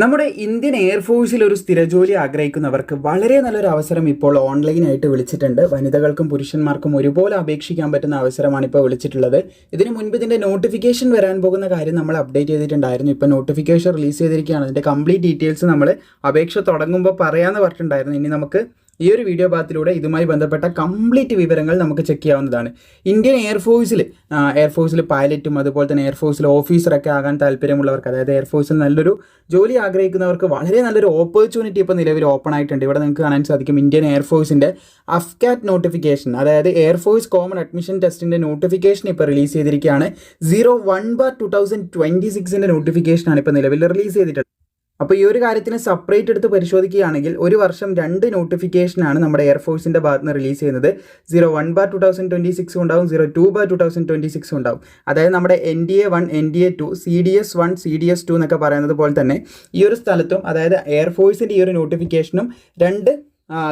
നമ്മുടെ ഇന്ത്യൻ എയർഫോഴ്സിൽ ഒരു സ്ഥിരജോലി ആഗ്രഹിക്കുന്നവർക്ക് വളരെ നല്ലൊരു അവസരം ഇപ്പോൾ ഓൺലൈനായിട്ട് വിളിച്ചിട്ടുണ്ട്. വനിതകൾക്കും പുരുഷന്മാർക്കും ഒരുപോലെ അപേക്ഷിക്കാൻ പറ്റുന്ന അവസരമാണ് ഇപ്പോൾ വിളിച്ചിട്ടുള്ളത്. ഇതിന് മുൻപ് ഇതിന്റെ നോട്ടിഫിക്കേഷൻ വരാൻ പോകുന്ന കാര്യം നമ്മൾ അപ്ഡേറ്റ് ചെയ്തിട്ടുണ്ടായിരുന്നു. ഇപ്പോൾ നോട്ടിഫിക്കേഷൻ റിലീസ് ചെയ്തിരിക്കുകയാണ്. അതിന്റെ കംപ്ലീറ്റ് ഡീറ്റെയിൽസ് നമ്മൾ അപേക്ഷ തുടങ്ങുമ്പോൾ പറയാമെന്ന് പറഞ്ഞിട്ടുണ്ടായിരുന്നു. ഇനി നമുക്ക് ഈ ഒരു വീഡിയോ ഭാഗത്തിലൂടെ ഇതുമായി ബന്ധപ്പെട്ട കംപ്ലീറ്റ് വിവരങ്ങൾ നമുക്ക് ചെക്ക് ചെയ്യാവുന്നതാണ്. ഇന്ത്യൻ എയർഫോഴ്സിൽ എയർഫോഴ്സിൽ പൈലറ്റും അതുപോലെ തന്നെ എയർഫോഴ്സിൽ ഓഫീസറൊക്കെ ആകാൻ താല്പര്യമുള്ളവർക്ക് അതായത് എയർഫോഴ്സിൽ നല്ലൊരു ജോലി ആഗ്രഹിക്കുന്നവർക്ക് വളരെ നല്ലൊരു ഓപ്പർച്യൂണിറ്റി ഇപ്പോൾ നിലവിൽ ഓപ്പൺ ആയിട്ടുണ്ട്. ഇവിടെ നിങ്ങൾക്ക് കാണാൻ സാധിക്കും ഇന്ത്യൻ എയർഫോഴ്സിന്റെ അഫ്കാറ്റ് നോട്ടിഫിക്കേഷൻ അതായത് എയർഫോഴ്സ് കോമൺ അഡ്മിഷൻ ടെസ്റ്റിന്റെ നോട്ടിഫിക്കേഷൻ ഇപ്പോൾ റിലീസ് ചെയ്തിരിക്കുകയാണ്. Zero one bar two thousand twenty സിക്സിന്റെ നോട്ടിഫിക്കേഷനാണ് ഇപ്പോൾ നിലവിൽ റിലീസ് ചെയ്തിട്ടുള്ളത്. അപ്പോൾ ഈ ഒരു കാര്യത്തിന് സെപ്പറേറ്റ് എടുത്ത് പരിശോധിക്കുകയാണെങ്കിൽ ഒരു വർഷം രണ്ട് നോട്ടിഫിക്കേഷനാണ് നമ്മുടെ എയർഫോഴ്സിന്റെ ഭാഗത്ത് നിന്ന് റിലീസ് ചെയ്യുന്നത്. Zero one bar two thousand twenty six ഉണ്ടാവും zero two bar two thousand twenty six ഉണ്ടാവും. അതായത് നമ്മുടെ N D A one N D A two C D S one C D S two എന്നൊക്കെ പറയുന്നത് പോലെ തന്നെ ഈ ഒരു സ്ഥലത്തും അതായത് എയർഫോഴ്സിന്റെ ഈ ഒരു നോട്ടിഫിക്കേഷനും രണ്ട്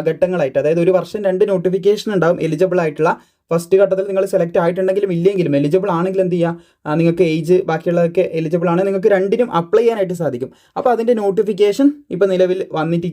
ഘട്ടങ്ങളായിട്ട് അതായത് ഒരു വർഷം രണ്ട് നോട്ടിഫിക്കേഷൻ ഉണ്ടാവും എലിജിബിൾ ആയിട്ടുള്ള ഫസ്റ്റ് ഘട്ടത്തിൽ നിങ്ങൾ സെലക്ട് ആയിട്ടുണ്ടെങ്കിലും ഇല്ലെങ്കിലും എലിജിബിൾ ആണെങ്കിൽ എന്ത് ചെയ്യുക നിങ്ങൾക്ക് ഏജ് ബാക്കിയുള്ളതൊക്കെ എലിജിബിൾ ആണ്. നിങ്ങൾക്ക് രണ്ടിനും അപ്ലൈ ചെയ്യാനായിട്ട് സാധിക്കും. അപ്പോൾ അതിന്റെ നോട്ടിഫിക്കേഷൻ ഇപ്പോൾ നിലവിൽ വന്നിട്ട്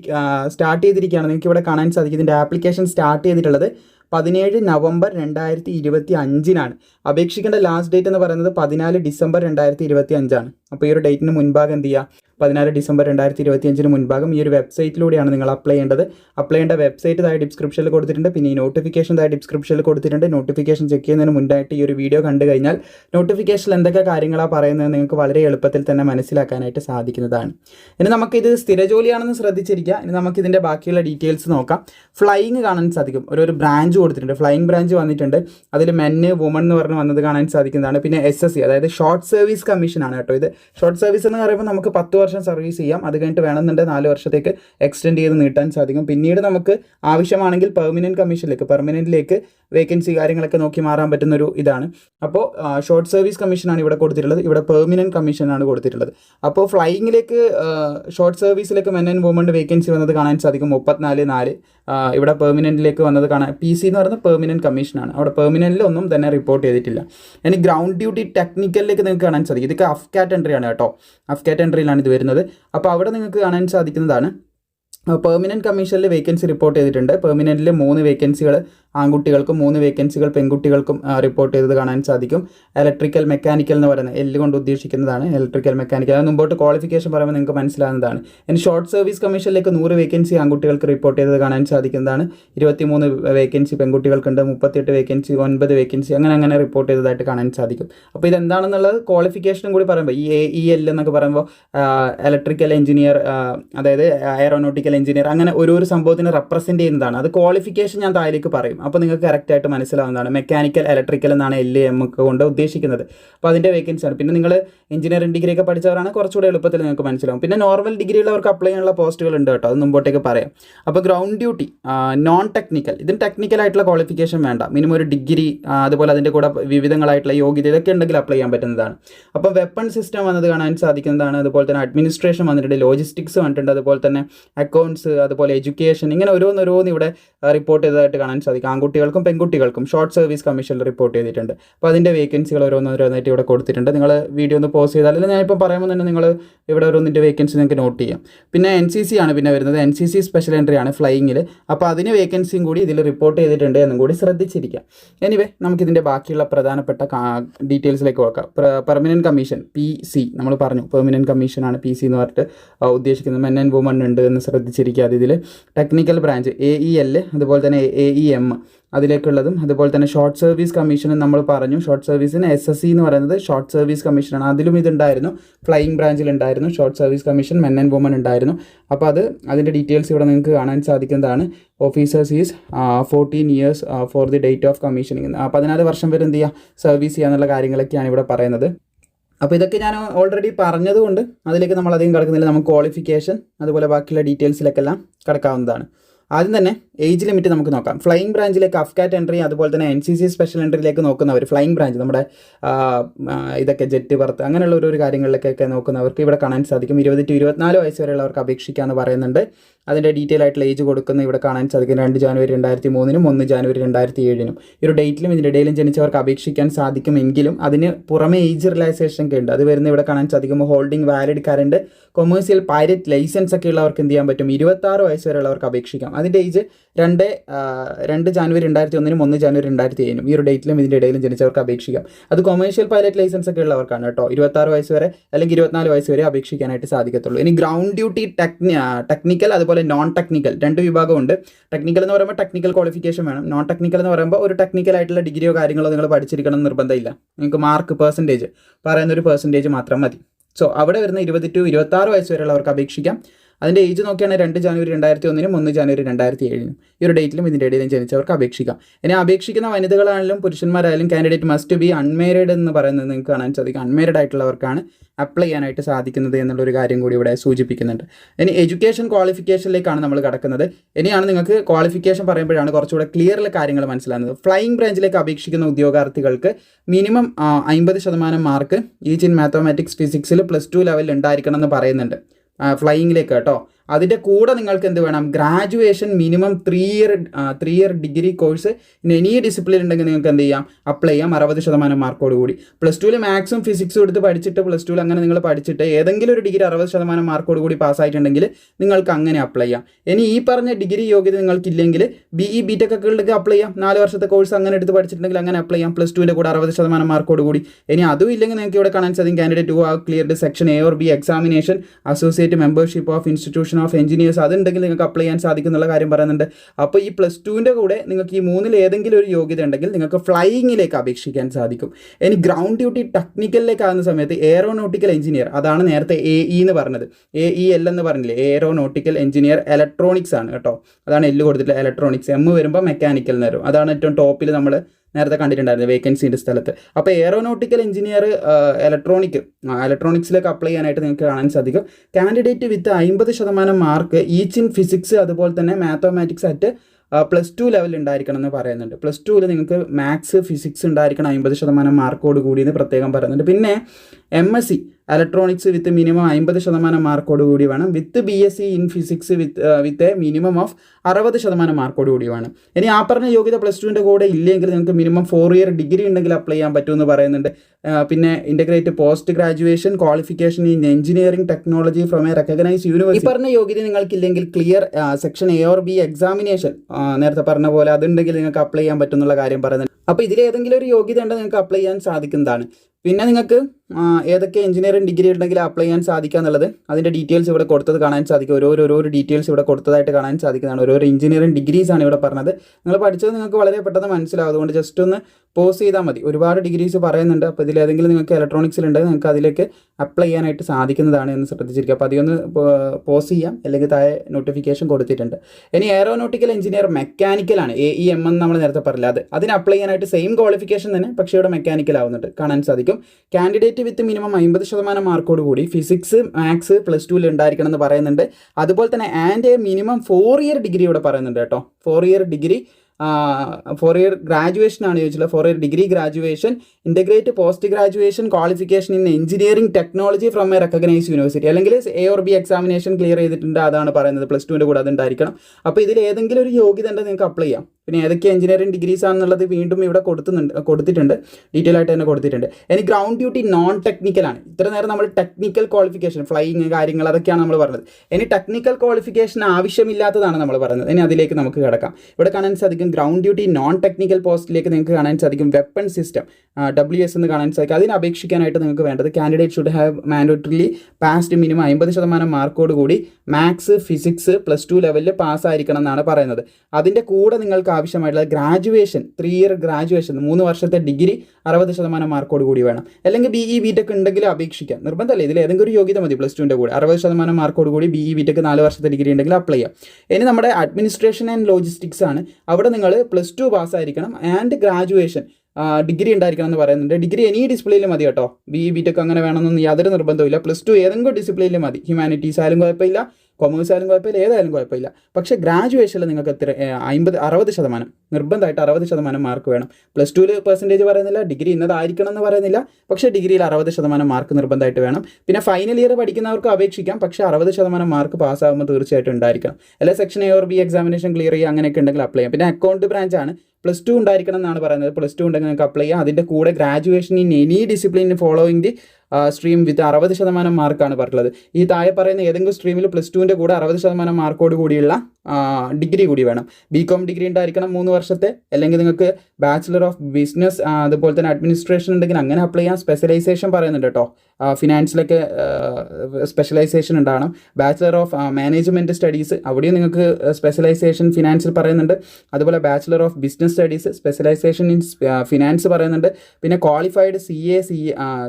സ്റ്റാർട്ട് ചെയ്തിരിക്കുകയാണ്. നിങ്ങൾക്ക് ഇവിടെ കാണാൻ സാധിക്കും. ഇതിന്റെ ആപ്ലിക്കേഷൻ സ്റ്റാർട്ട് ചെയ്തിട്ടുള്ളത്. പതിനേഴ് നവംബർ രണ്ടായിരത്തി ഇരുപത്തി അഞ്ചിനാണ് അപേക്ഷിക്കേണ്ട ലാസ്റ്റ് ഡേറ്റ് എന്ന് പറയുന്നത് പതിനാല് ഡിസംബർ രണ്ടായിരത്തി ഇരുപത്തി അഞ്ചാണ് അപ്പോൾ ഈ ഒരു ഡേറ്റിന് മുൻഭാഗം എന്ത് ചെയ്യുക പതിനാല് ഡിസംബർ രണ്ടായിരത്തി ഇരുപത്തി അഞ്ചിന് മുൻഭാഗം ഈ ഒരു വെബ്സൈറ്റിലൂടെയാണ് നിങ്ങൾ അപ്ലൈ ചെയ്യേണ്ടത്. അപ്ലൈ ചെയ്യേണ്ട വെബ്സൈറ്റ് താഴെ ഡിസ്ക്രിപ്ഷനിൽ കൊടുത്തിട്ടുണ്ട്. പിന്നെ ഈ നോട്ടിഫിക്കേഷൻ താഴെ ഡിസ്ക്രിപ്ഷനിൽ കൊടുത്തിട്ടുണ്ട്. നോട്ടിഫിക്കേഷൻ ചെക്ക് ചെയ്യുന്നതിന് മുൻപായിട്ട് ഈ ഒരു വീഡിയോ കണ്ടു കഴിഞ്ഞാൽ നോട്ടിഫിക്കേഷനിൽ എന്തൊക്കെ കാര്യങ്ങളാണ് പറയുന്നത് നിങ്ങൾക്ക് വളരെ എളുപ്പത്തിൽ തന്നെ മനസ്സിലാക്കാനായിട്ട് സാധിക്കുന്നതാണ്. ഇനി നമുക്കിത് സ്ഥിരജോലിയാണെന്ന് ശ്രദ്ധിച്ചിരിക്കുക ഇനി നമുക്കിതിന്റെ ബാക്കിയുള്ള ഡീറ്റെയിൽസ് നോക്കാം. ഫ്ലൈയിങ് കാണാൻ സാധിക്കും. ഒരു ഒരു ബ്രാഞ്ച് കൊടുത്തിട്ടുണ്ട്. ഫ്ലൈയിങ് ബ്രാഞ്ച് വന്നിട്ടുണ്ട്. അതിൽ മെന്ന് വുമൺ എന്ന് പറഞ്ഞ് വന്നത് കാണാൻ സാധിക്കുന്നതാണ്. പിന്നെ എസ് എസ് സി അതായത് ഷോർട്ട് സർവീസ് കമ്മീഷനാണ് കേട്ടോ ഇത്. ഷോർട്ട് സർവീസ് എന്ന് പറയുമ്പോൾ നമുക്ക് പത്ത് വർഷം സർവീസ് ചെയ്യാം. അത് കഴിഞ്ഞിട്ട് വേണമെന്നുണ്ടെങ്കിൽ നാല് വർഷത്തേക്ക് എക്സ്റ്റെൻഡ് ചെയ്ത് നീട്ടാൻ സാധിക്കും. പിന്നീട് നമുക്ക് ആവശ്യമാണെങ്കിൽ പെർമനന്റ് കമ്മീഷനിലേക്ക് പെർമനന്റിലേക്ക് വേക്കൻസി കാര്യങ്ങളൊക്കെ നോക്കി മാറാൻ പറ്റുന്ന ഒരു ഇതാണ് അപ്പോൾ ഷോർട്ട് സർവീസ് കമ്മീഷനാണ് ഇവിടെ കൊടുത്തിട്ടുള്ളത്. ഇവിടെ പെർമനന്റ് കമ്മീഷനാണ് കൊടുത്തിട്ടുള്ളത്. അപ്പോൾ ഫ്ലൈയിങ്ങിലേക്ക് ഷോർട്ട് സർവീസിലേക്ക് മെൻ ആൻഡ് വുമൺ വേക്കൻസി വന്നത് കാണാൻ സാധിക്കും. മുപ്പത്തിനാല് നാല്. ഇവിടെ പെർമിനന്റിലേക്ക് വന്നത് കാണാൻ പി സി എന്ന് പറയുന്നത് പെർമിനന്റ് കമ്മീഷനാണ് അവിടെ പെർമിനന്റിൽ ഒന്നും തന്നെ റിപ്പോർട്ട് ചെയ്തിട്ടില്ല. ഇനി ഗ്രൗണ്ട് ഡ്യൂട്ടി ടെക്നിക്കലിലേക്ക് നിങ്ങൾക്ക് കാണാൻ സാധിക്കും. ഇതൊക്കെ അഫ്കാറ്റ് എൻട്രി ആണ് കേട്ടോ. അഫ്കാറ്റ് എൻട്രിയിലാണ് ഇത് വരുന്നത്. അപ്പോൾ അവിടെ നിങ്ങൾക്ക് കാണാൻ സാധിക്കുന്നതാണ് പെർമനന്റ് കമ്മീഷനിൽ വേക്കൻസി റിപ്പോർട്ട് ചെയ്തിട്ടുണ്ട്. പെർമനന്റിൽ മൂന്ന് വേക്കൻസികൾ ആൺകുട്ടികൾക്കും മൂന്ന് വേക്കൻസികൾ പെൺകുട്ടികൾക്കും റിപ്പോർട്ട് ചെയ്തത് കാണാൻ സാധിക്കും. ഇലക്ട്രിക്കൽ മെക്കാനിക്കൽ എന്ന് പറയുന്നത് എല്ല് കൊണ്ട് ഉദ്ദേശിക്കുന്നതാണ്. ഇലക്ട്രിക്കൽ മെക്കാനിക്കൽ അത് മുമ്പോട്ട് ക്വാളിഫിക്കേഷൻ പറയുമ്പോൾ നിങ്ങൾക്ക് മനസ്സിലാകുന്നതാണ് ഇനി ഷോർട്ട് സർവീസ് കമ്മീഷനിലേക്ക് നൂറ് വേക്കൻസി ആൺകുട്ടികൾക്ക് റിപ്പോർട്ട് ചെയ്തത് കാണാൻ സാധിക്കുന്നതാണ്. ഇരുപത്തിമൂന്ന് വേക്കൻസി പെൺകുട്ടികൾക്കുണ്ട്. മുപ്പത്തെട്ട് വേക്കൻസി ഒൻപത് വേക്കൻസി അങ്ങനെ അങ്ങനെ റിപ്പോർട്ട് ചെയ്തതായിട്ട് കാണാൻ സാധിക്കും. അപ്പോൾ ഇതെന്താണെന്നുള്ളത് ക്വാളിഫിക്കേഷനും കൂടി പറയുമ്പോൾ ഈ എ ഇ എൽ എന്നൊക്കെ പറയുമ്പോൾ ഇലക്ട്രിക്കൽ എഞ്ചിനീയർ അതായത് എയറോനോട്ടിക്കൽ എഞ്ചിനീയർ അങ്ങനെ ഓരോരോ സംഭവത്തിന് റെപ്രസെന്റ് ചെയ്യുന്നതാണ്. അത് ക്വാളിഫിക്കേഷൻ ഞാൻ താഴേക്ക് പറയും. അപ്പോൾ നിങ്ങൾക്ക് കറക്റ്റായിട്ട് മനസ്സിലാവുന്നതാണ്. മെക്കാനിക്കൽ ഇലക്ട്രിക്കൽ എന്നാണ് എൽ എം ഒക്കെ കൊണ്ട് ഉദ്ദേശിക്കുന്നത്. അപ്പോൾ അതിന്റെ വേക്കൻസി ആണ്. പിന്നെ നിങ്ങൾ എഞ്ചിനീയറിംഗ് ഡിഗ്രി ഒക്കെ പഠിച്ചവരാണ് കുറച്ചുകൂടെ എളുപ്പത്തിൽ നിങ്ങൾക്ക് മനസ്സിലാവും. പിന്നെ നോർമൽ ഡിഗ്രി ഉള്ളവർക്ക് അപ്ലൈ ചെയ്യാനുള്ള പോസ്റ്റുകൾ ഉണ്ട് കേട്ടോ. അത് മുമ്പോട്ടേക്ക് പറയാം. അപ്പോൾ ഗ്രൗണ്ട് ഡ്യൂട്ടി നോൺ ടെക്നിക്കൽ ഇതിന് ടെക്നിക്കൽ ആയിട്ടുള്ള ക്വാളിഫിക്കേഷൻ വേണ്ട. മിനിമം ഒരു ഡിഗ്രി അതുപോലെ അതിന്റെ കൂടെ വിവിധങ്ങളായിട്ടുള്ള യോഗ്യത ഇതൊക്കെ ഉണ്ടെങ്കിൽ അപ്ലൈ ചെയ്യാൻ പറ്റുന്നതാണ്. അപ്പോൾ വെപ്പൺ സിസ്റ്റം വന്നത് കാണാൻ സാധിക്കുന്നതാണ്. അതുപോലെ തന്നെ അഡ്മിനിസ്ട്രേഷൻ വന്നിട്ടുണ്ട്. ലോജിസ്റ്റിക്സ് വന്നിട്ടുണ്ട്. അതുപോലെ തന്നെ അക്കൗണ്ട്സ് അതുപോലെ എഡ്യൂക്കേഷൻ ഇങ്ങനെ ഓരോന്നോരോന്ന് ഇവിടെ റിപ്പോർട്ട് ചെയ്തതായിട്ട് കാണാൻ സാധിക്കും. ആൺകുട്ടികൾക്കും പെൺകുട്ടികൾക്കും ഷോർട്ട് സർവീസ് കമ്മീഷൻ റിപ്പോർട്ട് ചെയ്തിട്ടുണ്ട്. അപ്പോൾ അതിന്റെ വേക്കൻസികൾ ഓരോന്നോരോന്നായിട്ട് ഇവിടെ കൊടുത്തിട്ടുണ്ട്. നിങ്ങൾ വീഡിയോ ഒന്ന് പോസ് ചെയ്താൽ അല്ലെങ്കിൽ ഞാനിപ്പോൾ പറയുമ്പോൾ തന്നെ നിങ്ങൾ ഇവിടെ ഓരോന്നിന്റെ വേക്കൻസി നിങ്ങൾക്ക് നോട്ട് ചെയ്യാം. പിന്നെ എൻ സി സി ആണ് പിന്നെ വരുന്നത്. N C C special entry ആണ് ഫ്ലൈയിങ്ങിൽ അപ്പോൾ അതിന് വേക്കൻസിയും കൂടി ഇതിൽ റിപ്പോർട്ട് ചെയ്തിട്ടുണ്ട് എന്നും കൂടി ശ്രദ്ധിച്ചിരിക്കാം. എനിവേ നമുക്കിതിന്റെ ബാക്കിയുള്ള പ്രധാനപ്പെട്ട ഡീറ്റെയിൽസിലേക്ക് നോക്കാം. പെർമനന്റ് കമ്മീഷൻ പി സി നമ്മൾ പറഞ്ഞു. പെർമനന്റ് കമ്മീഷനാണ് പി സി എന്ന് പറഞ്ഞിട്ട് ഉദ്ദേശിക്കുന്നത്. മെൻ ആൻഡ് വുമൺ ഉണ്ട് എന്ന് ശ്രദ്ധിച്ചിരിക്കുക ഇതിൽ technical branch A E L അതുപോലെ തന്നെ എ ഇ എം അതിലേക്കുള്ളതും അതുപോലെ തന്നെ ഷോർട്ട് സർവീസ് കമ്മീഷനും നമ്മൾ പറഞ്ഞു. ഷോർട്ട് സർവീസിന് എസ് എസ് സി എന്ന് പറയുന്നത് ഷോർട്ട് സർവീസ് കമ്മീഷനാണ് അതിലും ഇതുണ്ടായിരുന്നു. ഫ്ലൈയിങ് ബ്രാഞ്ചിൽ ഉണ്ടായിരുന്നു. Short service commission men and women ഉണ്ടായിരുന്നു. അപ്പോൾ അത് അതിന്റെ ഡീറ്റെയിൽസ് ഇവിടെ നിങ്ങൾക്ക് കാണാൻ സാധിക്കുന്നതാണ്. Officers is fourteen years for the date of commissioning പതിനാല് വർഷം വരെ എന്ത് ചെയ്യുക? സർവീസ് ചെയ്യാന്നുള്ള കാര്യങ്ങളൊക്കെയാണ് ഇവിടെ പറയുന്നത്. അപ്പോൾ ഇതൊക്കെ ഞാൻ ഓൾറെഡി പറഞ്ഞതുകൊണ്ട് അതിലേക്ക് നമ്മൾ അധികം കിടക്കുന്നില്ല. നമുക്ക് ക്വാളിഫിക്കേഷൻ അതുപോലെ ബാക്കിയുള്ള ഡീറ്റെയിൽസിലേക്കെല്ലാം കിടക്കാവുന്നതാണ്. ആദ്യം തന്നെ ഏജ് ലിമിറ്റ് നമുക്ക് നോക്കാം. ഫ്ലൈയിങ് ബ്രാഞ്ചിലേക്ക് അഫ്കാറ്റ് എൻട്രി അതുപോലെ തന്നെ എൻ സി സി സ്പെഷ്യൽ എൻട്രിയിലേക്ക് നോക്കുന്നവർ ഫ്ലൈയിങ് ബ്രാഞ്ച് നമ്മുടെ ഇതൊക്കെ ജെറ്റ് ബർത്ത് അങ്ങനെയുള്ള ഓരോ കാര്യങ്ങളിലേക്കൊക്കെ നോക്കുന്നവർക്ക് ഇവിടെ കാണാൻ സാധിക്കും. ഇരുപത് ടു ഇരുപത്തിനാല് വയസ്സ് വരെയുള്ളവർക്ക് അപേക്ഷിക്കാമെന്ന് പറയുന്നുണ്ട്. അതിന്റെ ഡീറ്റെയിൽ ആയിട്ടുള്ള ഏജ് കൊടുക്കുന്ന ഇവിടെ കാണാൻ സാധിക്കും. രണ്ട് ജാനുവരി രണ്ടായിരത്തി മൂന്നിനും ഒന്ന് ജാനുവരി രണ്ടായിരത്തി ഏഴിനും ഈ ഒരു ഡേറ്റിലും ഇതിന്റെ ഇടയിലും ജനിച്ചവർക്ക് അപേക്ഷിക്കാൻ സാധിക്കുമെങ്കിലും അതിന് പുറമെ ഏജ് റിലാക്സേഷൻ ഒക്കെ ഉണ്ട്. അത് വരുന്ന ഇവിടെ കാണാൻ സാധിക്കും. Holding valid current commercial pilot licence ഒക്കെ ഉള്ളവർക്ക് എന്ത് ചെയ്യാൻ പറ്റും? ഇരുപത്താറ് വയസ്സ് വരെയുള്ളവർക്ക് അപേക്ഷിക്കാം. അതിന്റെ ഏജ് രണ്ട് രണ്ട് ജാനുവരി രണ്ടായിരത്തി ഒന്നിനും ഒന്ന് ജാനുവരി രണ്ടായിരത്തി ഏഴിനും. ഈ ഒരു ഡേറ്റിലും ഇതിന്റെ ഇടയിലും ജനിച്ചവർക്ക് അപേക്ഷിക്കാം. അത് കൊമേഴ്ഷ്യൽ പൈലറ്റ് ലൈസൻസ് ഒക്കെ ഉള്ളവർക്കാണ് കേട്ടോ. ഇരുപത്താറ് വയസ്സ് വരെ അല്ലെങ്കിൽ ഇരുപത്തിനാല് വയസ്സ് വരെ അപേക്ഷിക്കാനായിട്ട് സാധിക്കത്തുള്ളൂ. ഇനി ഗ്രൗണ്ട് ഡ്യൂട്ടി ടെക്നി ടെക്നിക്കൽ അതുപോലെ നോൺ ടെക്നിക്കൽ രണ്ട് വിഭാഗമുണ്ട് ടെക്നിക്കൽ എന്ന് പറയുമ്പോൾ ടെക്നിക്കൽ ക്വാളിഫിക്കേഷൻ വേണം. നോൺ ടെക്നിക്കൽ എന്ന് പറയുമ്പോൾ ഒരു ടെക്നിക്കൽ ആയിട്ടുള്ള ഡിഗ്രിയോ കാര്യങ്ങളോ നിങ്ങൾ പഠിച്ചിരിക്കണം എന്ന് നിർബന്ധമില്ല. നിങ്ങൾക്ക് മാർക്ക് പെർസെന്റേജ് പറയുന്ന ഒരു പെർസെന്റേജ് മാത്രം മതി. സോ അവിടെ വരുന്ന ഇരുപത്തി ടു ഇരുപത്താറ് വയസ്സ് വരെയുള്ളവർക്ക് അപേക്ഷിക്കാം. അതിന്റെ ഏജ് നോക്കിയാണ് രണ്ട് ജാനുവരി രണ്ടായിരത്തി ഒന്നിനും ഒന്ന് ജാനുവരി രണ്ടായിരത്തി ഏഴിനും ഈ ഒരു ഡേറ്റിലും ഇതിന്റെ ഇടയിലും ജനിച്ചവർക്ക് അപേക്ഷിക്കാം. ഇനി അപേക്ഷിക്കുന്ന വനിതകളാണെങ്കിലും പുരുഷന്മാരായാലും കാൻഡിഡേറ്റ് മസ്റ്റ് ബി അൺമേരിഡ് എന്ന് പറയുന്നത് നിങ്ങൾക്ക് കാണാൻ സാധിക്കും. അൺമേരിഡ് ആയിട്ടുള്ളവർക്കാണ് അപ്ലൈ ചെയ്യാനായിട്ട് സാധിക്കുന്നത് എന്നുള്ളൊരു കാര്യം കൂടി ഇവിടെ സൂചിപ്പിക്കുന്നുണ്ട്. ഇനി എഡ്യൂക്കേഷൻ ക്വാളിഫിക്കേഷനിലേക്കാണ് നമ്മൾ കിടക്കുന്നത്. ഇനിയാണ് നിങ്ങൾക്ക് ക്വാളിഫിക്കേഷൻ പറയുമ്പോഴാണ് കുറച്ചുകൂടെ ക്ലിയറിൽ കാര്യങ്ങൾ മനസ്സിലാകുന്നത്. ഫ്ലൈയിങ് ബ്രാഞ്ചിലേക്ക് അപേക്ഷിക്കുന്ന ഉദ്യോഗാർത്ഥികൾക്ക് മിനിമം അമ്പത് ശതമാനം മാർക്ക് ഈച്ച് ഇൻ മാത്തമാറ്റിക്സ് ഫിസിക്സിൽ പ്ലസ് ടു ലെവലിൽ ഉണ്ടായിരിക്കണം എന്ന് പറയുന്നുണ്ട്. ഫ്ലൈയിങ്ങിലേക്ക് കേട്ടോ. അതിന്റെ കൂടെ നിങ്ങൾക്ക് എന്ത് വേണം? Graduation minimum three year three year degree course in any discipline ഉണ്ടെങ്കിൽ നിങ്ങൾക്ക് എന്ത് ചെയ്യാം? അപ്ലൈ ചെയ്യാം അറുപത് ശതമാനം മാർക്കോട് കൂടി. പ്ലസ് ടുവിൽ മാത്സും ഫിസിക്സ് എടുത്ത് പഠിച്ചിട്ട് പ്ലസ് ടുവിൽ അങ്ങനെ നിങ്ങൾ പഠിച്ചിട്ട് ഏതെങ്കിലും ഒരു ഡിഗ്രി അറുപത് ശതമാനം മാർക്കോട് കൂടി പാസ്സായിട്ടുണ്ടെങ്കിൽ നിങ്ങൾക്ക് അങ്ങനെ അപ്ലൈ ചെയ്യാം. ഇനി ഈ പറഞ്ഞ ഡിഗ്രി യോഗ്യത നിങ്ങൾക്കില്ലെങ്കിൽ ബി ഇ ബി ടെക് ഒക്കെ ഉണ്ടെങ്കിൽ അപ്ലൈ ചെയ്യാം. നാല് വർഷത്തെ കോഴ്സ് അങ്ങനെ എടുത്ത് പഠിച്ചിട്ടുണ്ടെങ്കിൽ അങ്ങനെ അപ്ലൈ ചെയ്യാം. പ്ലസ് ടുവിന്റെ കൂടെ അറുപത് ശതമാനം മാർക്കോട് കൂടി. ഇനി അതും ഇല്ലെങ്കിൽ നിങ്ങൾക്ക് ഇവിടെ കാണാൻ സാധിക്കും candidate to ah cleared section A or B examination associate membership of institution of engineers അതുണ്ടെങ്കിൽ നിങ്ങൾക്ക് അപ്ലൈ ചെയ്യാൻ സാധിക്കും എന്നുള്ള കാര്യം പറയുന്നുണ്ട്. അപ്പോൾ ഈ പ്ലസ് ടുവിന്റെ കൂടെ നിങ്ങൾക്ക് ഈ മൂന്നിൽ ഏതെങ്കിലും ഒരു യോഗ്യത ഉണ്ടെങ്കിൽ നിങ്ങൾക്ക് ഫ്ലൈയിങ്ങിലേക്ക് അപേക്ഷിക്കാൻ സാധിക്കും. ഇനി ഗ്രൗണ്ട് ഡ്യൂട്ടി ടെക്നിക്കലിലേക്ക് ആകുന്ന സമയത്ത് എയറോനോട്ടിക്കൽ എഞ്ചിനീയർ അതാണ് നേരത്തെ എ ഇ എന്ന് പറഞ്ഞത്. എ ഇ എൽ എന്ന് പറഞ്ഞില്ലേ? എയറോനോട്ടിക്കൽ എഞ്ചിനീയർ ഇലക്ട്രോണിക്സ് ആണ് കേട്ടോ. അതാണ് എല്ല് കൊടുത്തിട്ടുള്ള ഇലക്ട്രോണിക്സ് എം വരുമ്പോൾ മെക്കാനിക്കൽ എന്ന് അതാണ് ഏറ്റവും ടോപ്പിൽ നമ്മൾ നേരത്തെ കണ്ടിട്ടുണ്ടായിരുന്നു വേക്കൻസിന്റെ സ്ഥലത്ത്. അപ്പോൾ എയറോനോട്ടിക്കൽ എഞ്ചിനീയർ ഇലക്ട്രോണിക് ഇലക്ട്രോണിക്സിലേക്ക് അപ്ലൈ ചെയ്യാനായിട്ട് നിങ്ങൾക്ക് കാണാൻ സാധിക്കും. കാൻഡിഡേറ്റ് വിത്ത് അമ്പത് ശതമാനം മാർക്ക് ഈച്ച് ഇൻ ഫിസിക്സ് അതുപോലെ തന്നെ mathematics at plus two level ഉണ്ടായിരിക്കണം എന്ന് പറയുന്നുണ്ട്. പ്ലസ് ടുവിൽ നിങ്ങൾക്ക് മാത്സ് ഫിസിക്സ് ഉണ്ടായിരിക്കണം അമ്പത് ശതമാനം മാർക്കോട് കൂടി എന്ന് പ്രത്യേകം പറയുന്നുണ്ട്. പിന്നെ M S C electronics with minimum അമ്പത് ശതമാനം മാർക്കോട് കൂടി വേണം. With B S C in physics with with a minimum of അറുപത് ശതമാനം മാർക്കോട് കൂടി വേണം. ഇനി ആ പറഞ്ഞ യോഗ്യത പ്ലസ് ടുവിന്റെ കൂടെ ഇല്ലെങ്കിൽ നിങ്ങൾക്ക് മിനിമം ഫോർ ഇയർ ഡിഗ്രി ഉണ്ടെങ്കിൽ അപ്ലൈ ചെയ്യാൻ പറ്റുമെന്ന് പറയുന്നുണ്ട്. പിന്നെ integrate post graduation qualification in engineering technology from a recognise university പറഞ്ഞ യോഗ്യത നിങ്ങൾക്കില്ലെങ്കിൽ clear section A or B examination നേരത്തെ പറഞ്ഞ പോലെ അതുണ്ടെങ്കിൽ നിങ്ങൾക്ക് അപ്ലൈ ചെയ്യാൻ പറ്റുന്നുള്ള കാര്യം പറയുന്നുണ്ട്. അപ്പോൾ ഇതിലേതെങ്കിലും ഒരു യോഗ്യത ഉണ്ടെങ്കിൽ നിങ്ങൾക്ക് അപ്ലൈ ചെയ്യാൻ സാധിക്കുന്നതാണ്. പിന്നെ നിങ്ങൾക്ക് ഏതൊക്കെ എഞ്ചിനീയറിംഗ് ഡിഗ്രി ഉണ്ടെങ്കിൽ അപ്ലൈ ചെയ്യാൻ സാധിക്കുക എന്നുള്ളത് അതിന്റെ ഡീറ്റെയിൽസ് ഇവിടെ കൊടുത്തത് കാണാൻ സാധിക്കും. ഓരോ ഓരോ ഡീറ്റെയിൽസ് ഇവിടെ കൊടുത്തതായിട്ട് കാണാൻ സാധിക്കുന്നതാണ്. ഓരോ എഞ്ചിനീയറിംഗ് ഡിഗ്രീസ് ആണ് ഇവിടെ പറഞ്ഞത്. നിങ്ങൾ പഠിച്ചത് നിങ്ങൾക്ക് വളരെ പെട്ടെന്ന് മനസ്സിലാവും. അതുകൊണ്ട് ജസ്റ്റ് ഒന്ന് പോസ് ചെയ്താൽ മതി. ഒരുപാട് ഡിഗ്രീസ് പറയുന്നുണ്ട്. അപ്പോൾ ഇതിലേതെങ്കിലും നിങ്ങൾക്ക് ഇലക്ട്രോണിക്സിൽ ഉണ്ടെങ്കിൽ നിങ്ങൾക്ക് അതിലേക്ക് അപ്ലൈ ചെയ്യാനായിട്ട് സാധിക്കുന്നതാണ് എന്ന് ശ്രദ്ധിച്ചിരിക്കുക. അപ്പോൾ അതിയൊന്ന് പോസ് ചെയ്യാം. അല്ലെങ്കിൽ താഴെ നോട്ടിഫിക്കേഷൻ കൊടുത്തിട്ടുണ്ട്. ഇനി എയറോനോട്ടിക്കൽ എഞ്ചിനീയർ മെക്കാനിക്കലാണ് എ ഇ എം എന്ന് നമ്മൾ നേരത്തെ പറഞ്ഞില്ല. അത് അതിന് അപ്ലൈ ചെയ്യാനായിട്ട് സെയിം ക്വാളിഫിക്കേഷൻ തന്നെ പക്ഷേ ഇവിടെ മെക്കാനിക്കൽ ആവുന്നുണ്ട്. കാണാൻ സാധിക്കും. കാൻഡിഡേറ്റ് വിത്ത് മിനിമം അമ്പത് ശതമാനം മാർക്കോട് കൂടി ഫിസിക്സ് മാത്സ് പ്ലസ് ടുവിൽ ഉണ്ടായിരിക്കണം എന്ന് പറയുന്നുണ്ട്. അതുപോലെ തന്നെ and a minimum four year degree ഇവിടെ പറയുന്നുണ്ട് കേട്ടോ. Four year degree four year graduation ആണ് ചോദിച്ചിട്ടുള്ളത്. Four year degree graduation integrate post graduation qualification in engineering technology from a recognise university അല്ലെങ്കിൽ A or B examination clear ചെയ്തിട്ടുണ്ട് അതാണ് പറയുന്നത്. Plus ടുവിന്റെ കൂടെ അതുണ്ടായിരിക്കണം അപ്പോൾ ഇതിൽ ഏതെങ്കിലും ഒരു യോഗ്യത ഉണ്ടെങ്കിൽ നിങ്ങൾക്ക് അപ്ലൈ ചെയ്യാം. പിന്നെ ഏതൊക്കെ എഞ്ചിനീയറിംഗ് ഡിഗ്രീസ് ആണെന്നുള്ളത് വീണ്ടും ഇവിടെ കൊടുത്തുന്നുണ്ട് കൊടുത്തിട്ടുണ്ട്. ഡീറ്റെയിൽ ആയിട്ട് തന്നെ കൊടുത്തിട്ടുണ്ട്. ഇനി ഗ്രൗണ്ട് ഡ്യൂട്ടി നോൺ ടെക്നിക്കൽ ആണ്. ഇത്ര നേരം നമ്മൾ ടെക്നിക്കൽ ക്വാളിഫിക്കേഷൻ ഫ്ലൈയിങ് കാര്യങ്ങൾ അതൊക്കെയാണ് നമ്മൾ പറഞ്ഞത്. ഇനി ടെക്നിക്കൽ ക്വാളിഫിക്കേഷൻ ആവശ്യമില്ലാത്തതാണ് നമ്മൾ പറയുന്നത് ഇനി അതിലേക്ക് നമുക്ക് കിടക്കാം. ഇവിടെ കാണാൻ സാധിക്കും ഗ്രൗണ്ട് ഡ്യൂട്ടി നോൺ ടെക്നിക്കൽ പോസ്റ്റിലേക്ക് നിങ്ങൾക്ക് കാണാൻ സാധിക്കും വെപ്പൺ സിസ്റ്റം ഡബ്ല്യു എസ് എന്ന് കാണാൻ സാധിക്കും. അതിന് അപേക്ഷിക്കാനായിട്ട് നിങ്ങൾക്ക് വേണ്ടത് candidate should have mandatorily passed minimum അമ്പത് ശതമാനം മാർക്കോട് കൂടി മാത്സ് ഫിസിക്സ് പ്ലസ് ടു ലെവലിൽ പാസ്സായിരിക്കണം എന്നാണ് പറയുന്നത്. അതിന്റെ കൂടെ നിങ്ങൾക്ക് ആവശ്യമായിട്ടുള്ള ഗ്രാജുവേഷൻ ത്രീ ഇയർ ഗ്രാജുവേഷൻ മൂന്ന് വർഷത്തെ ഡിഗ്രി അറുപത് ശതമാനം മാർക്കോട് കൂടി വേണം. അല്ലെങ്കിൽ ബി ഇ ബിടെക് ഉണ്ടെങ്കിൽ അപേക്ഷിക്കാം. നിർബന്ധമല്ല ഇതിൽ ഏതെങ്കിലും ഒരു യോഗ്യത മതി പ്ലസ് ടുവിന്റെ കൂടെ. അറുപത് ശതമാനം മാർക്കോട് കൂടി ബി ഇ ബിടെക് നാല് വർഷത്തെ ഡിഗ്രി ഉണ്ടെങ്കിൽ അപ്ലൈ ചെയ്യാം. ഇനി നമ്മുടെ അഡ്മിനിസ്ട്രേഷൻ ആൻഡ് ലോജിസ്റ്റിക്സ് ആണ്. അവിടെ നിങ്ങൾ പ്ലസ് ടു പാസ്സായിരിക്കണം ആൻഡ് ഗ്രാജുവേഷൻ ഡിഗ്രി ഉണ്ടായിരിക്കണം എന്ന് പറയുന്നുണ്ട്. ഡിഗ്രി എനി ഡിസിപ്ലിനിൽ മതി കേട്ടോ. ബി ഇ ബി ടെക് അങ്ങനെ വേണമെന്നൊന്നും യാതൊരു നിർബന്ധമില്ല പ്ലസ് ടു ഏതെങ്കിലും ഡിസിപ്ലിനിൽ മതി. ഹ്യൂമാനിറ്റീസ് ആയാലും കുഴപ്പമില്ല. കൊമേഴ്സ് ആയാലും കുഴപ്പമില്ല ഏതായാലും കുഴപ്പമില്ല. പക്ഷേ ഗ്രാജുവേഷനിൽ നിങ്ങൾക്ക് എത്ര അമ്പത് അറുപത് ശതമാനം നിർബന്ധമായിട്ട് അറുപത് ശതമാനം മാർക്ക് വേണം. പ്ലസ് ടുവിൽ പെർസെന്റേജ് പറയുന്നില്ല ഡിഗ്രി ഇന്നതായിരിക്കണം എന്ന് പറയുന്നില്ല. പക്ഷേ ഡിഗ്രിയിൽ അറുപത് ശതമാനം മാർക്ക് നിർബന്ധമായിട്ട് വേണം. പിന്നെ ഫൈനൽ ഇയർ പഠിക്കുന്നവർക്ക് അപേക്ഷിക്കാം പക്ഷേ അറുപത് ശതമാനം മാർക്ക് പാസ്സാകുമ്പോൾ തീർച്ചയായിട്ടും ഉണ്ടായിരിക്കണം. അല്ലെങ്കിൽ section A or B examination clear ചെയ്യുക അങ്ങനെയൊക്കെ ഉണ്ടെങ്കിൽ അപ്ലൈ ചെയ്യാം. പിന്നെ അക്കൗണ്ട് ബ്രാഞ്ചാണ് പ്ലസ് ടു ഉണ്ടായിരിക്കണം എന്നാണ് പറയുന്നത്. പ്ലസ് ടു ഉണ്ടെങ്കിൽ നിങ്ങൾക്ക് അപ്ലൈ ചെയ്യാം. അതിന്റെ കൂടെ graduation in any discipline following the stream with അറുപത് ശതമാനം മാർക്കാണ് പറഞ്ഞിട്ടുള്ളത്. ഈ താഴെ പറയുന്ന ഏതെങ്കിലും സ്ട്രീമിൽ പ്ലസ് ടുവിന്റെ കൂടെ അറുപത് ശതമാനം മാർക്കോട് കൂടിയുള്ള ഡിഗ്രി കൂടി വേണം. ബി കോം ഡിഗ്രി ഉണ്ടായിരിക്കണം മൂന്ന് വർഷത്തെ. അല്ലെങ്കിൽ നിങ്ങൾക്ക് ബാച്ചിലർ ഓഫ് ബിസിനസ് അതുപോലെ തന്നെ അഡ്മിനിസ്ട്രേഷൻ ഉണ്ടെങ്കിൽ അങ്ങനെ അപ്ലൈ ചെയ്യാൻ സ്പെഷ്യലൈസേഷൻ പറയുന്നുണ്ട് കേട്ടോ ഫിനാൻസിലൊക്കെ സ്പെഷ്യലൈസേഷൻ ഉണ്ടാകണം ബാച്ചിലർ ഓഫ് മാനേജ്മെന്റ് സ്റ്റഡീസ് അവിടെയും നിങ്ങൾക്ക് സ്പെഷ്യലൈസേഷൻ ഫിനാൻസിൽ പറയുന്നുണ്ട്. അതുപോലെ bachelor of business studies specialisation in finance പറയുന്നുണ്ട്. പിന്നെ qualified C A C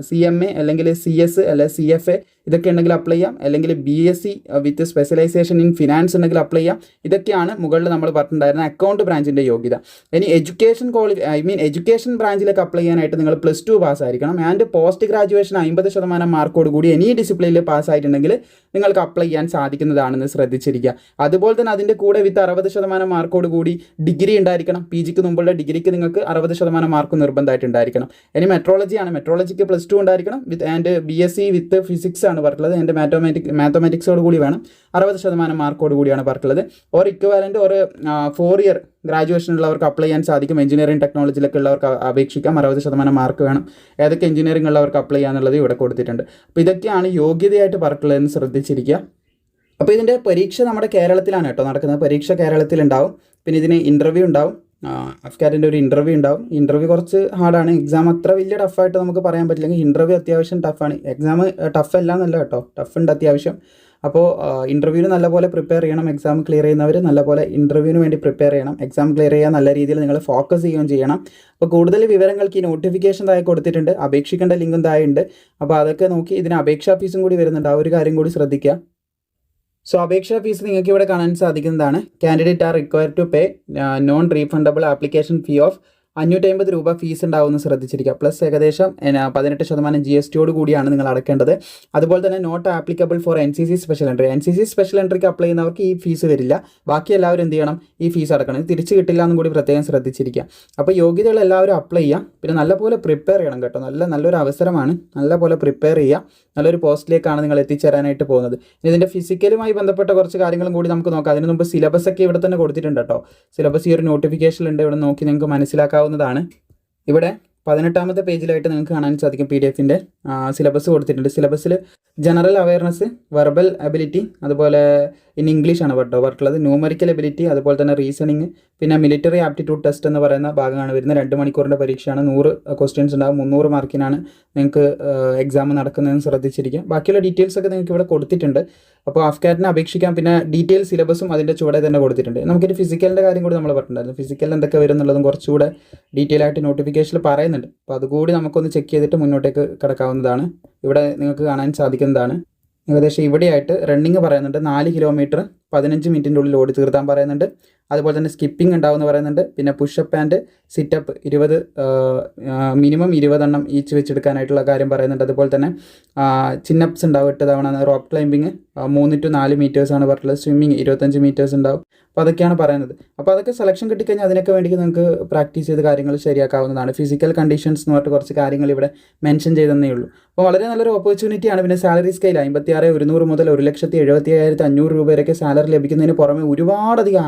C M A അല്ലെങ്കിൽ സി എസ് അല്ലെ സി എഫ് എ ഇതൊക്കെ ഉണ്ടെങ്കിൽ അപ്ലൈ ചെയ്യാം. അല്ലെങ്കിൽ B S C with specialisation in finance ഉണ്ടെങ്കിൽ അപ്ലൈ ചെയ്യാം. ഇതൊക്കെയാണ് മുകളിൽ നമ്മൾ പറഞ്ഞിട്ടുണ്ടായിരുന്ന അക്കൗണ്ട് ബ്രാഞ്ചിന്റെ യോഗ്യത. ഇനി എഡ്യൂക്കേഷൻ ക്വാളി ഐ മീൻ എഡ്യൂക്കേഷൻ ബ്രാഞ്ചിലേക്ക് അപ്ലൈ ചെയ്യാനായിട്ട് നിങ്ങൾ പ്ലസ് ടു പാസ് ആയിരിക്കണം. ആൻഡ് പോസ്റ്റ് ഗ്രാജുവേഷൻ അമ്പത് ശതമാനം മാർക്കോട് കൂടി എനി ഡിസിപ്ലിനിൽ പാസ് ആയിട്ടുണ്ടെങ്കിൽ നിങ്ങൾക്ക് അപ്ലൈ ചെയ്യാൻ സാധിക്കുന്നതാണെന്ന് ശ്രദ്ധിച്ചിരിക്കുക. അതുപോലെ തന്നെ അതിന്റെ കൂടെ വിത്ത് അറുപത് ശതമാനം മാർക്കോട് കൂടി ഡിഗ്രി ഉണ്ടായിരിക്കണം. പി ജിക്ക് മുമ്പുള്ള ഡിഗ്രിക്ക് നിങ്ങൾക്ക് അറുപത് ശതമാനം മാർക്ക് നിർബന്ധമായിട്ട് ഉണ്ടായിരിക്കണം. ഇനി മെട്രോളജിയാണ് മെട്രോളജിക്ക് പ്ലസ് ടു ഉണ്ടായിരിക്കണം. With and B S C with physics പറഞ്ഞിട്ടുള്ളത്. എന്റെ മാത്തമാറ്റിക് മാത്തമാറ്റിക്സോട് കൂടി വേണം. അറുപത് ശതമാനം മാർക്കോട് കൂടിയാണ് പറഞ്ഞിട്ടുള്ളത്. ഓർ ഇക്വാലന്റ് ഒരു ഫോർ ഇയർ ഗ്രാജുവേഷൻ ഉള്ളവർക്ക് അപ്ലൈ ചെയ്യാൻ സാധിക്കും. എഞ്ചിനീയറിംഗ് ടെക്നോളജിയിലൊക്കെ ഉള്ളവർക്ക് അപേക്ഷിക്കാം. അറുപത് ശതമാനം മാർക്ക് വേണം. ഏതൊക്കെ എഞ്ചിനീയറിംഗ് ഉള്ളവർക്ക് അപ്ലൈ ചെയ്യാന്നുള്ളത് ഇവിടെ കൊടുത്തിട്ടുണ്ട്. അപ്പോൾ ഇതൊക്കെയാണ് യോഗ്യതയായിട്ട് പറഞ്ഞിട്ടുള്ളതെന്ന് ശ്രദ്ധിച്ചിരിക്കുക. അപ്പോൾ ഇതിന്റെ പരീക്ഷ നമ്മുടെ കേരളത്തിലാണ് കേട്ടോ നടക്കുന്നത്. പരീക്ഷ കേരളത്തിലുണ്ടാവും. പിന്നെ ഇതിന് ഇന്റർവ്യൂ ഉണ്ടാവും. അഫ്കാറ്റിന്റെ ഒരു ഇന്റർവ്യൂ ഉണ്ടാവും. ഇന്റർവ്യൂ കുറച്ച് ഹാർഡാണ് എക്സാം അത്ര വലിയ ടഫായിട്ട് നമുക്ക് പറയാൻ പറ്റില്ലെങ്കിൽ ഇന്റർവ്യൂ അത്യാവശ്യം ടഫാണ് എക്സാം ടഫ് അല്ല എന്നല്ല കേട്ടോ. ടഫ് ഉണ്ട് അത്യാവശ്യം. അപ്പോൾ ഇന്റർവ്യൂവിന് നല്ലപോലെ പ്രിപ്പയർ ചെയ്യണം. എക്സാം ക്ലിയർ ചെയ്യുന്നവർ നല്ലപോലെ ഇന്റർവ്യൂവിന് വേണ്ടി പ്രിപ്പയർ ചെയ്യണം. എക്സാം ക്ലിയർ ചെയ്യാൻ നല്ല രീതിയിൽ നിങ്ങൾ ഫോക്കസ് ചെയ്യുകയും ചെയ്യണം. അപ്പോൾ കൂടുതൽ വിവരങ്ങൾക്ക് ഈ നോട്ടിഫിക്കേഷൻ താഴെ കൊടുത്തിട്ടുണ്ട്. അപേക്ഷിക്കേണ്ട ലിങ്കും താഴെ ഉണ്ട്. അപ്പോൾ അതൊക്കെ നോക്കി ഇതിന് അപേക്ഷാ ഫീസും കൂടി വരുന്നുണ്ട്. ആ ഒരു കാര്യം കൂടി ശ്രദ്ധിക്കുക. സോ അപേക്ഷാ ഫീസ് നിങ്ങൾക്ക് ഇവിടെ കാണാൻ സാധിക്കുന്നതാണ്. Candidate are require to pay non refundable application fee of അഞ്ഞൂറ്റി അമ്പത് രൂപ ഫീസ് ഉണ്ടാവുമെന്ന് ശ്രദ്ധിച്ചിരിക്കുക. പ്ലസ് ഏകദേശം പതിനെട്ട് ശതമാനം ജി എസ് ടിയോട് കൂടിയാണ് നിങ്ങൾ അടക്കേണ്ടത്. അതുപോലെ തന്നെ not applicable for N C C special entry N C C special Henrique apply ചെയ്യുന്നവർക്ക് ഈ ഫീസ് വരില്ല ബാക്കി എല്ലാവരും എന്ത് ചെയ്യണം? ഈ ഫീസ് അടക്കണം. ഇത് തിരിച്ച് കിട്ടില്ല എന്നും കൂടി പ്രത്യേകം ശ്രദ്ധിച്ചിരിക്കുക. അപ്പോൾ യോഗ്യതകൾ എല്ലാവരും അപ്ലൈ ചെയ്യാം പിന്നെ നല്ലപോലെ പ്രിപ്പയർ ചെയ്യണം കേട്ടോ. നല്ല നല്ലൊരു അവസരമാണ്. നല്ലപോലെ പ്രിപ്പയർ ചെയ്യുക. നല്ലൊരു പോസ്റ്റിലേക്കാണ് നിങ്ങൾ എത്തിച്ചേരാനായിട്ട് പോകുന്നത്. ഇതിന്റെ ഫിസിക്കലുമായി ബന്ധപ്പെട്ട കുറച്ച് കാര്യങ്ങളും കൂടി നമുക്ക് നോക്കാം. അതിന് മുമ്പ് സിലബസ് ഒക്കെ ഇവിടെ തന്നെ കൊടുത്തിട്ടുണ്ട് കേട്ടോ. സിലബസ് ഈ ഒരു നോട്ടിഫിക്കേഷനിലുണ്ട് ഇവിടെ നോക്കി നിങ്ങൾക്ക് മനസ്സിലാക്കാവുന്നതാണ് ഇവിടെ പതിനെട്ടാമത്തെ പേജിലായിട്ട് നിങ്ങൾക്ക് കാണാൻ സാധിക്കും പി ഡി എഫിന്റെ സിലബസ് കൊടുത്തിട്ടുണ്ട്. സിലബസിൽ ജനറൽ അവയർനെസ് വെർബൽ എബിലിറ്റി അതുപോലെ ഇൻ ഇംഗ്ലീഷാണ് പെട്ടോ പറഞ്ഞിട്ടുള്ളത്. ന്യൂമറിക്കൽ എബിലിറ്റി അതുപോലെ തന്നെ റീസണിങ് പിന്നെ മിലിറ്ററി ആപ്റ്റിറ്റ്യൂഡ് ടെസ്റ്റ് എന്ന് പറയുന്ന ഭാഗമാണ് വരുന്നത്. രണ്ട് മണിക്കൂറിന്റെ പരീക്ഷയാണ്. നൂറ് ക്വസ്റ്റ്യൻസ് ഉണ്ടാകും മുന്നൂറ് മാർക്കിനാണ് നിങ്ങൾക്ക് എക്സാം നടക്കുന്നതെന്ന് ശ്രദ്ധിച്ചിരിക്കുക ബാക്കിയുള്ള ഡീറ്റെയിൽസ് ഒക്കെ നിങ്ങൾക്ക് ഇവിടെ കൊടുത്തിട്ടുണ്ട്. അപ്പോൾ അഫ്കാറ്റിനെ അപേക്ഷിക്കാം. പിന്നെ ഡീറ്റെയിൽ സിലബസും അതിന്റെ ചുവടെ തന്നെ കൊടുത്തിട്ടുണ്ട്. നമുക്കൊരു ഫിസിക്കലിന്റെ കാര്യം കൂടി നമ്മൾ പറഞ്ഞിട്ടുണ്ടായിരുന്നു. ഫിസിക്കൽ എന്തൊക്കെ വരും എന്നുള്ളതും കുറച്ചുകൂടെ ഡീറ്റെയിൽ ആയിട്ട് നോട്ടിഫിക്കേഷനിൽ പറയുന്നുണ്ട്. അപ്പോൾ അതുകൂടി നമുക്കൊന്ന് ചെക്ക് ചെയ്തിട്ട് മുന്നോട്ടേക്ക് കിടക്കാവുന്നതാണ് ഇവിടെ നിങ്ങൾക്ക് കാണാൻ സാധിക്കുന്നതാണ്. ഏകദേശം ഇവിടെയായിട്ട് റണ്ണിങ് പറയുന്നുണ്ട്. നാല് കിലോമീറ്റർ പതിനഞ്ച് മിനിറ്റിന്റെ ഉള്ളിൽ ഓടി തീർത്താൻ പറയുന്നുണ്ട്. അതുപോലെ തന്നെ സ്കിപ്പിംഗ് ഉണ്ടാവും എന്ന് പറയുന്നുണ്ട്. പിന്നെ പുഷപ്പ് ആൻഡ് സിറ്റപ്പ് ഇരുപത് മിനിമം ഇരുപതെണ്ണം ഈച്ച് വെച്ചെടുക്കാനായിട്ടുള്ള കാര്യം പറയുന്നുണ്ട്. അതുപോലെ തന്നെ ചിന്നപ്സ് ഉണ്ടാവും എട്ട് തവണ റോപ്പ് ക്ലൈമ്പിങ് മൂന്ന് ടു നാല് മീറ്റേഴ്സാണ് പറഞ്ഞിട്ടുള്ളത്. സ്വിമ്മിങ് ഇരുപത്തഞ്ച് മീറ്റേഴ്സ് ഉണ്ടാവും. അപ്പോൾ അതൊക്കെയാണ് പറയുന്നത്. അപ്പോൾ അതൊക്കെ സെലക്ഷൻ കിട്ടിക്കഴിഞ്ഞാൽ അതിനൊക്കെ വേണ്ടി നമുക്ക് പ്രാക്ടീസ് ചെയ്ത് കാര്യങ്ങൾ ശരിയാക്കാവുന്നതാണ്. ഫിസിക്കൽ കണ്ടീഷൻസ് എന്ന് പറഞ്ഞിട്ട് കുറച്ച് കാര്യങ്ങൾ ഇവിടെ മെൻഷൻ ചെയ്തെന്നേ ഉള്ളൂ. അപ്പോൾ വളരെ നല്ലൊരു ഓപ്പർച്യൂണിറ്റിയാണ് പിന്നെ സാലറി സ്കെയിൽ അമ്പത്തി ആറ് ഒരുന്നൂറ് മുതൽ ഒരു ലക്ഷത്തി എഴുപത്തി അയ്യായിരത്തി അഞ്ഞൂറ് രൂപ വരെയൊക്കെ സാലറി ലഭിക്കുന്നതിന് പുറമെ ഒരുപാടധികം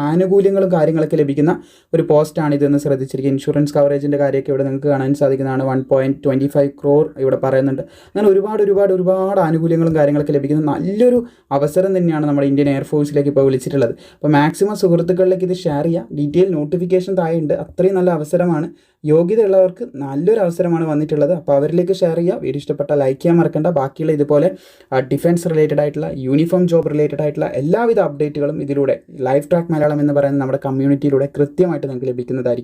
ആനുകൂല്യങ്ങളും കാര്യങ്ങളൊക്കെ ലഭിക്കുന്ന ഒരു പോസ്റ്റാണ് ഇതെന്ന് ശ്രദ്ധിച്ചിരിക്കുക. ഇൻഷുറൻസ് കവറേജിന്റെ കാര്യമൊക്കെ ഇവിടെ നിങ്ങൾക്ക് കാണാൻ സാധിക്കുന്നതാണ്. One point twenty five crore ഇവിടെ പറയുന്നുണ്ട്. അങ്ങനെ ഒരുപാട് ഒരുപാട് ഒരുപാട് ആനുകൂല്യങ്ങളും കാര്യങ്ങളൊക്കെ ലഭിക്കുന്ന നല്ലൊരു അവസരം തന്നെയാണ് നമ്മുടെ ഇന്ത്യൻ എയർഫോഴ്സിലേക്ക് ഇപ്പോൾ വിളിച്ചിട്ടുള്ളത്. അപ്പോൾ മാക്സിമം സുഹൃത്തുക്കളിലേക്ക് ഇത് ഷെയർ ചെയ്യുക ഡീറ്റെയിൽ നോട്ടിഫിക്കേഷൻ തായുണ്ട് അത്രയും നല്ല അവസരമാണ്. യോഗ്യതയുള്ളവർക്ക് നല്ലൊരു അവസരമാണ് വന്നിട്ടുള്ളത്. അപ്പോൾ അവരിലേക്ക് ഷെയർ ചെയ്യുക വീഡിയോ ഇഷ്ടപ്പെട്ട ലൈക്ക് ചെയ്യാൻ മറക്കണ്ട. ബാക്കിയുള്ള ഇതുപോലെ ഡിഫൻസ് റിലേറ്റഡ് ആയിട്ടുള്ള യൂണിഫോം ജോബ് റിലേറ്റഡ് ആയിട്ടുള്ള എല്ലാവിധ അപ്ഡേറ്റുകളും ഇതിലൂടെ ലൈഫ് ട്രാക്ക് മലയാളം എന്ന് പറയുന്ന നമ്മുടെ കമ്മ്യൂണിറ്റിയിലൂടെ കൃത്യമായിട്ട് നിങ്ങൾക്ക് ലഭിക്കുന്നതായിരിക്കും.